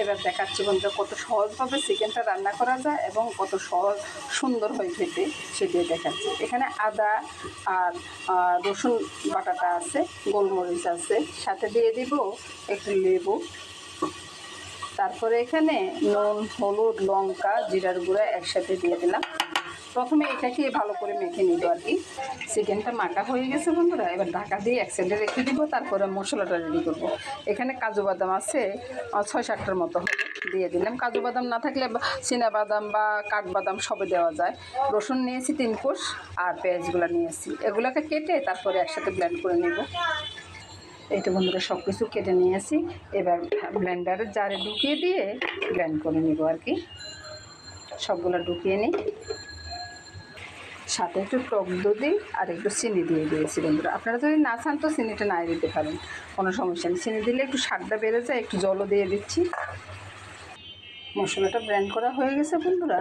এবার দেখাচ্ছি বন্ধুরা কত সহজভাবে চিকেনটা রান্না করা যায় এবং কত সহজ, সুন্দর হয়ে খেতে সেটি দেখাচ্ছি। এখানে আদা আর রসুন বাটাটা আছে, গোলমরিচ আছে, সাথে দিয়ে দিব একটু লেবু। তারপরে এখানে নুন, হলুদ, লঙ্কা, জিরার গুঁড়া একসাথে দিয়ে দিলাম। প্রথমে এটাকে ভালো করে মেখে নিব আর কি। চিকেনটা মাখা হয়ে গেছে বন্ধুরা, এবার ঢাকা দিয়ে এক সাইডে রেখে দিব, তারপরে মশলাটা রেডি করব। এখানে কাজু বাদাম আছে ছয় সাতটার মতো দিয়ে দিলাম। কাজু বাদাম না থাকলে চীনা বাদাম বা কাঠবাদাম সবে দেওয়া যায়। রসুন নিয়েছি তিন কোষ আর পেঁয়াজগুলো নিয়েছি। এগুলোকে কেটে তারপরে একসাথে ব্লেন্ড করে নেব। এইটা বন্ধুরা সব কিছু কেটে নিয়েছি। এবার ব্লেন্ডারের জারে ঢুকিয়ে দিয়ে ব্লেন্ড করে নিব আর কি। সবগুলো ঢুকিয়ে নিই। সাথে একটু টক দই আর একটু চিনি দিয়ে দিয়েছি বন্ধুরা। আপনারা যদি না চান তো চিনিটা নাই দিতে পারেন, কোনো সমস্যা নেই। চিনি দিলে একটু স্বাদটা বেড়ে যায়, একটু জলও দিয়ে দিচ্ছি। মশলাটা ব্র্যান্ড করা হয়ে গেছে বন্ধুরা।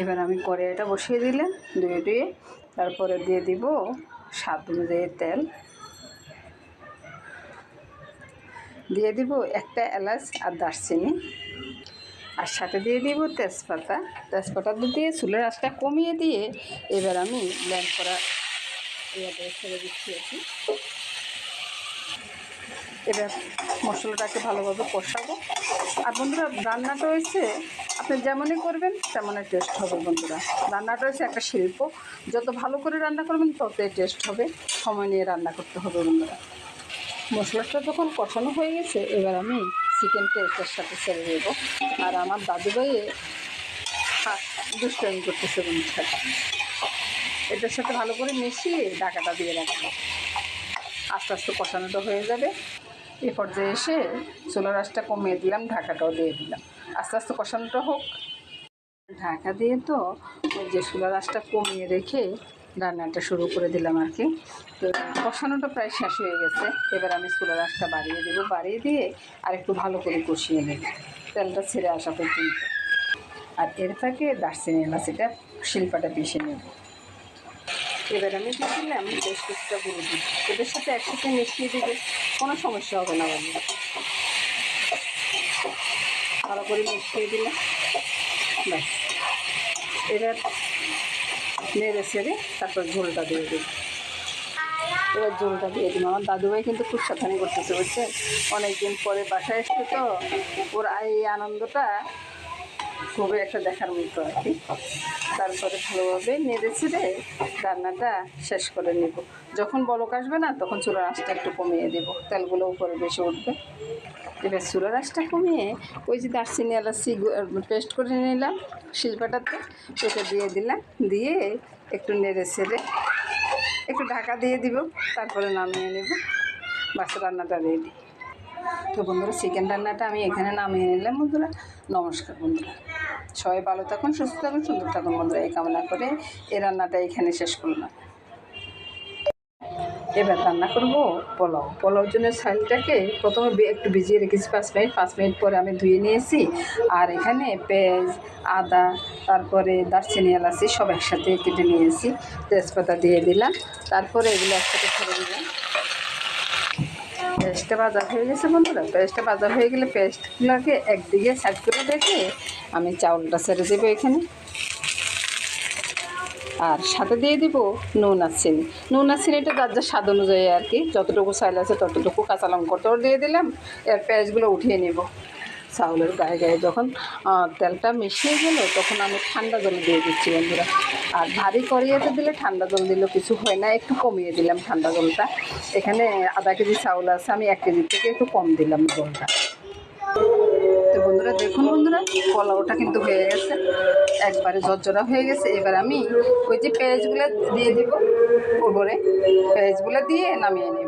এবার আমি কড়াইটা বসিয়ে দিলাম, ধুয়ে ধুয়ে। তারপরে দিয়ে দিব স্বাদ অনুযায়ী তেল। দিয়ে দিব একটা এলাচ আর দারচিনি। আর সাথে দিয়ে দিব তেজপাতা। তেজপাতা দিয়ে চুলের আঁচটা কমিয়ে দিয়ে এবার আমি ব্ল্যান্ড করা ইয়াতে ছেড়ে দিচ্ছি কি। এবার মশলাটাকে ভালোভাবে কষাবো। আর বন্ধুরা, রান্নাটা হয়েছে, আপনি যেমনই করবেন, তেমনই টেস্ট হবে বন্ধুরা। রান্নাটা হয়েছে একটা শিল্প। যত ভালো করে রান্না করবেন, ততই টেস্ট হবে। সময় নিয়ে রান্না করতে হবে বন্ধুরা। মশলাটা যখন কষানো হয়ে গেছে, এবার আমি চিকেনটা এটার সাথে ছেড়ে দেবো আর আমার দাদু ভাইয়ে দুষ্টামি করতেছে বন্ধুরা। এটার সাথে ভালো করে মিশিয়ে ডাকাটা দিয়ে রাখব। আস্তে আস্তে কষানোটা হয়ে যাবে। এ পর্যায়ে এসে চুলার আঁচটা কমিয়ে দিলাম, ঢাকাটাও দিয়ে দিলাম। আস্তে আস্তে কষানোটা হোক। ঢাকা দিয়ে তো ওই যে চুলার আঁচটা কমিয়ে রেখে রান্নাটা শুরু করে দিলাম আর কি। তো কষানোটা প্রায় শেষ হয়ে গেছে। এবার আমি চুলার আঁচটা বাড়িয়ে দেবো। বাড়িয়ে দিয়ে আর একটু ভালো করে কষিয়ে নেব। তেলটা ছেড়ে আসা পর্যন্ত। আর এর ফাঁকে দার্চিনি এলাচিটা শিল্পাটা পিষে নেব। এবার আমি দিয়ে দিলাম বেশ গুঁড়ো দিই এদের সাথে একসাথে মিশিয়ে দিবে কোনো সমস্যা হবে না বন্ধু ভালো করে মিশিয়ে দিলাম। ব্যাস। এবার নেড়ে ছেড়ে তারপর ঝোলটা দিয়ে দিই। এবার ঝোলটা দিয়ে দিলাম। আমার দাদুভাই কিন্তু খুব সাবধানি করতেছে, বুঝছেন? অনেকদিন পরে বাসায় এসছে তো, ওর এই আনন্দটা খুবই একটা দেখার মতো আর কি। তারপরে ভালোভাবে নেড়ে ছেড়ে রান্নাটা শেষ করে নেব। যখন বলক আসবে না, তখন চুলার আঁচটা একটু কমিয়ে দেবো। তেলগুলো উপরে বেশি উঠবে। এবার চুলার আঁচটা কমিয়ে ওই যে দারচিনি, এলাচি পেস্ট করে নিলাম শিল্পাটাতে। ওটা দিয়ে দিলাম। দিয়ে একটু নেড়ে ছেড়ে একটু ঢাকা দিয়ে দিব। তারপরে নামিয়ে নেব। বাস, রান্নাটা রেডি তো বন্ধুরা চিকেন রান্নাটা আমি এখানে নামিয়ে নিলাম বন্ধুরা। নমস্কার বন্ধুরা। সবাই ভালো থাকুন, সুস্থ থাকুন, সুন্দর থাকুন বন্ধুরা, এই কামনা করে এই রান্নাটা এখানে শেষ করলাম। এবার রান্না করব পোলাও। পোলাওর জন্য চালটাকে প্রথমে একটু ভিজিয়ে রেখেছি পাঁচ মিনিট। পাঁচ মিনিট পরে আমি ধুয়ে নিয়েছি। আর এখানে পেঁয়াজ, আদা, তারপরে দারচিনি, এলাচি সব একসাথে কেটে নিয়েছি। তেজপাতা দিয়ে দিলাম। তারপরে এগুলো একসাথে ছেড়ে দিলাম পেস্টটা বাজার হয়ে গেছে বন্ধুরা। পেস্টটা বাজার হয়ে গেলে পেস্টগুলোকে একদিকে সাইড করে রেখে আমি চাউলটা ছেড়ে দেবো এখানে। আর সাথে দিয়ে দিব নুন আর চিনি। নুন আর চিনিটা যার যার স্বাদ অনুযায়ী আর কি, যতটুকু চাইল আছে ততটুকু কাঁচা লঙ্কাটাও দিয়ে দিলাম, এর পেঁয়াজগুলো উঠিয়ে নেব। চাউলের গায়ে গায়ে যখন তেলটা মিশিয়ে গেল, তখন আমি ঠান্ডা জল দিয়ে দিচ্ছি বন্ধুরা। আর ভারী করিয়েতে দিলে ঠান্ডা জল দিলেও কিছু হয় না, একটু কমিয়ে দিলাম ঠান্ডা জলটা। এখানে আধা কেজি চাউল আছে, আমি এক কেজি থেকে একটু কম দিলাম জলটা। তো বন্ধুরা, দেখুন বন্ধুরা, পোলাওটা কিন্তু হয়ে গেছে, একবারে জর্জরা হয়ে গেছে। এবার আমি ওই যে পেঁয়াজগুলো দিয়ে দিব উপরে পেঁয়াজগুলো দিয়ে নামিয়ে নেব।